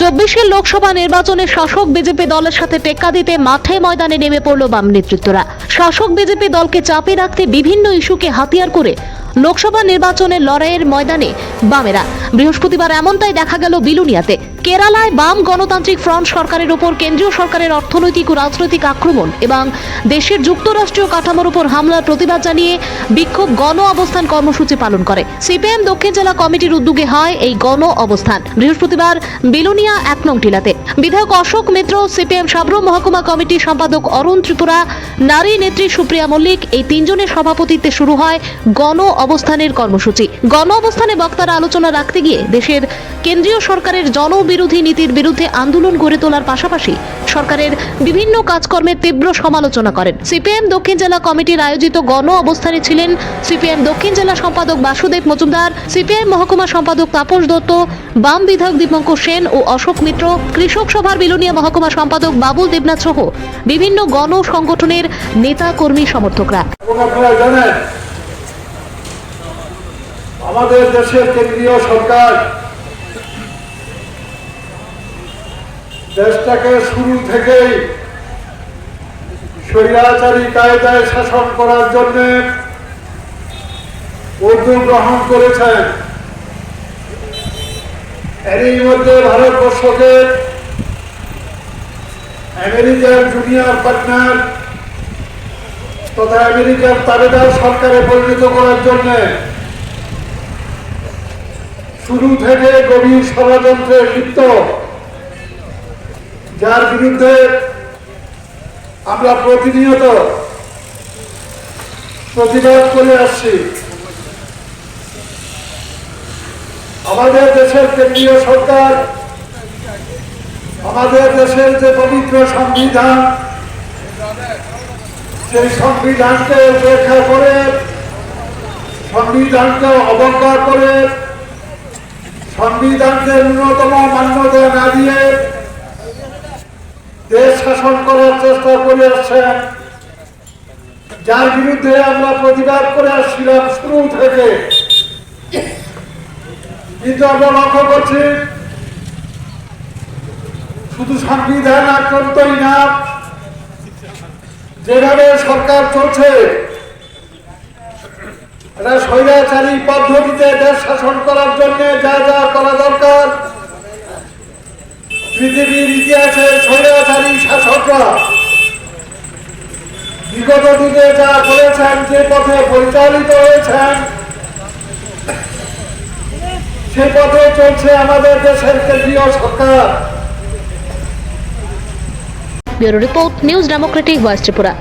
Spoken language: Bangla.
চব্বিশের লোকসভা নির্বাচনে শাসক বিজেপি দলের সাথে টেক্কা দিতে মাঠে ময়দানে নেমে পড়ল বাম নেতৃত্বরা। শাসক বিজেপি দলকে চাপে রাখতে বিভিন্ন ইস্যুকে হাতিয়ার করে লোকসভা নির্বাচনের লড়াইয়ের ময়দানে বামেরা। বৃহস্পতিবার এমনটাই দেখা গেল বিলুনিয়াতে। কেরালায় বাম গণতান্ত্রিক ফ্রন্ট সরকারের উপর কেন্দ্রীয় সরকারের অর্থনৈতিক ও রাজনৈতিক আক্রমণ এবং দেশের যুক্তরাষ্ট্রীয় কাঠামোর উপর হামলার প্রতিবাদ জানিয়ে বিক্ষোভ গণ অবস্থান কর্মসূচি পালন করে। সিপিএম দক্ষিণ জেলা কমিটির উদ্যোগে হয় এই গণ অবস্থান। বৃহস্পতিবার বিলুনিয়া এক নং টিলাতে। বিধায়ক অশোক মিত্র, সিপিএম সাবরুম মহকুমা কমিটির সম্পাদক অরুণ ত্রিপুরা, নারী নেত্রী সুপ্রিয়া মল্লিক এই তিনজনের সভাপতিত্বে শুরু হয় গণ অবস্থানের কর্মসূচি। গণ অবস্থানে বক্তারা আলোচনা রাখতে গিয়ে দেশের কেন্দ্রীয় সরকারের জনবিরোধী নীতির বিরুদ্ধে আন্দোলন গড়ে তোলার পাশাপাশি সরকারের বিভিন্ন কাজকর্মের তীব্র সমালোচনা করেন। সিপিএম দক্ষিণ জেলা কমিটির আয়োজিত গণ অবস্থানে ছিলেন সিপিএম দক্ষিণ জেলা সম্পাদক বাসুদেব মজুমদার, সিপিএম মহকুমা সম্পাদক তাপস দত্ত, বাম বিধায়ক দীপঙ্কর সেন ও অশোক মিত্র, কৃষক সভার বিলুনিয়া মহকুমা সম্পাদক বাবুল দেবনাথ সহ বিভিন্ন গণ সংগঠনের নেতা কর্মী সমর্থকরা। আমাদের দেশের কেন্দ্রীয় সরকার দেশটাকে শুরু থেকেই স্বৈরাচারী কায়দায় শাসন করার জন্য উদ্যোগ গ্রহণ করেছেন। এরই মধ্যে ভারতবর্ষকে আমেরিকার জুনিয়র পার্টনার তথা আমেরিকার তাবেদার সরকারে পরিণত করার জন্য শুরু থেকে গভীর ষড়যন্ত্রে লিপ্ত। যার বিরুদ্ধে আমরা প্রতিনিয়ত প্রতিবাদ করে আসছি। আমাদের দেশের কেন্দ্রীয় সরকার, আমাদের দেশের যে পবিত্র সংবিধান, সেই সংবিধানকে উপেক্ষা করে, সংবিধানকে অবজ্ঞা করে, সংবিধানকে ন্যূনতম মান্যতা না দিয়ে দেশ শাসন করার চেষ্টা করে আসছেন যার বিরুদ্ধে আমরা প্রতিবাদ করে আসছিলাম শুরু থেকে। কিন্তু আমরা লক্ষ্য করছি, শুধু সংবিধান আক্রান্তই না, যেভাবে সরকার চলছে স্বৈরাচারী পদ্ধতিতে দেশ শাসন করার জন্য যা যা করা পৃথিবীর স্বৈরাচারী শাসকরা। বিগত দিনে যা করেছেন, যে পথে পরিচালিত হয়েছেন, সে পথে চলছে আমাদের দেশের কেন্দ্রীয় সরকার। Bureau report, news democratic voice Tripura.